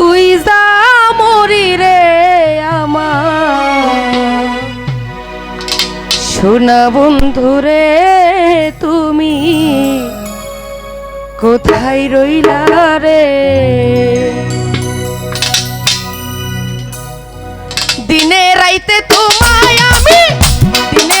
কুইজা মরি রে আমার। সোনা বন্ধুরে তুমি কোথায় রইলা রে? দিনে রাইতে তোমায় আমি, দিনে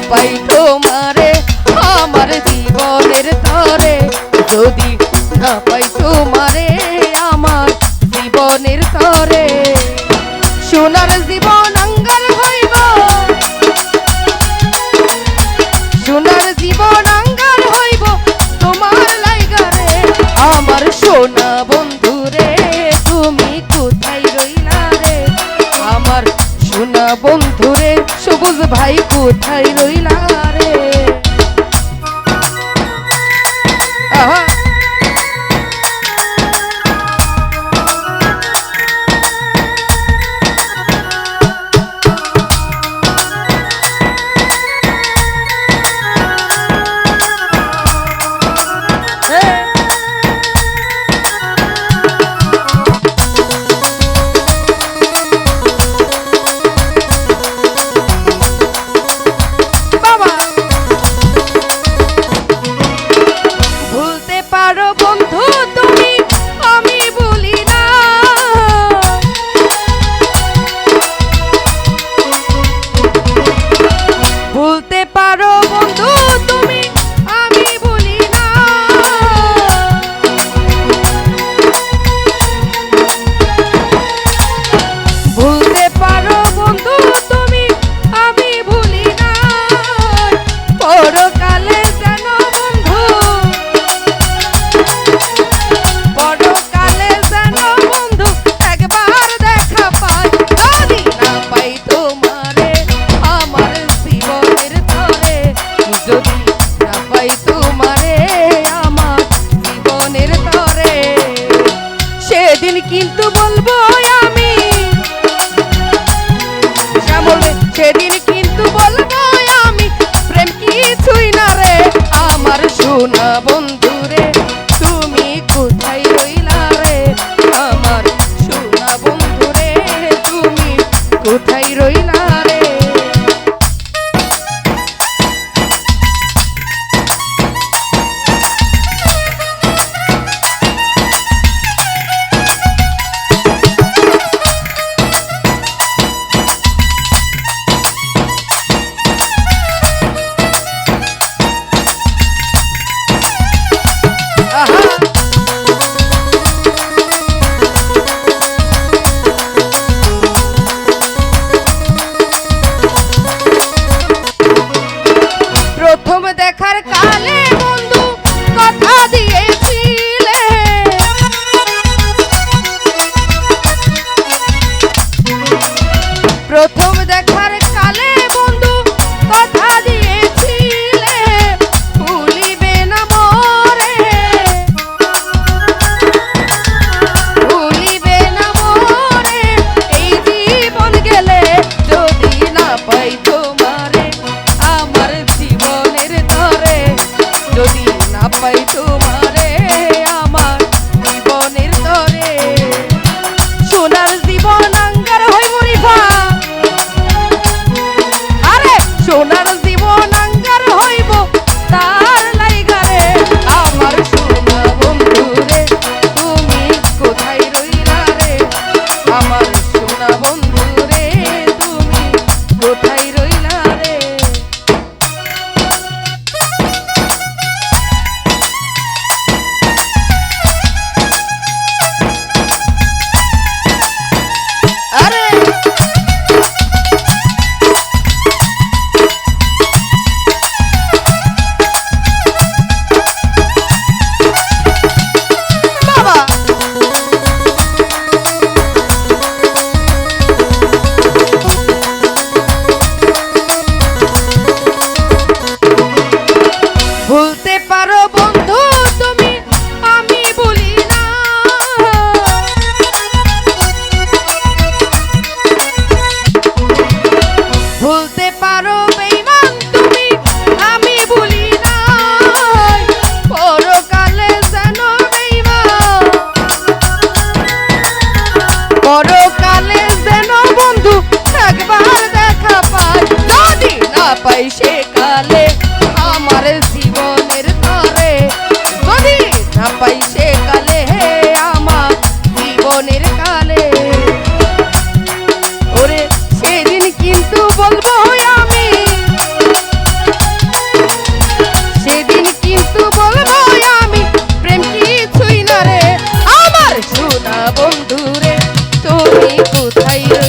পাই তোমারে আমার জীবনের তরে। যদি না পাই তোমারে আমার জীবনের তরে। সোনার জীবন ভাই কোথায় রইলা সেদিন কিন্তু বলব আমি, প্রেম কিছুই না রে, আমার সোনা বন্ধু রে, তুমি কোথায় রইলা রে? আমার সোনা বন্ধু রে, তুমি কোথায় রইলা? Bona হয় আমার জীবনের তরে। যদি না হে আমার জীবনের কালে। ওরে সেদিন কিন্তু বলব আমি। সেদিন কিন্তু বলব আমি। প্রেম কিছুই না রে। আমার সোনা বন্ধুরে তুমি কোথায়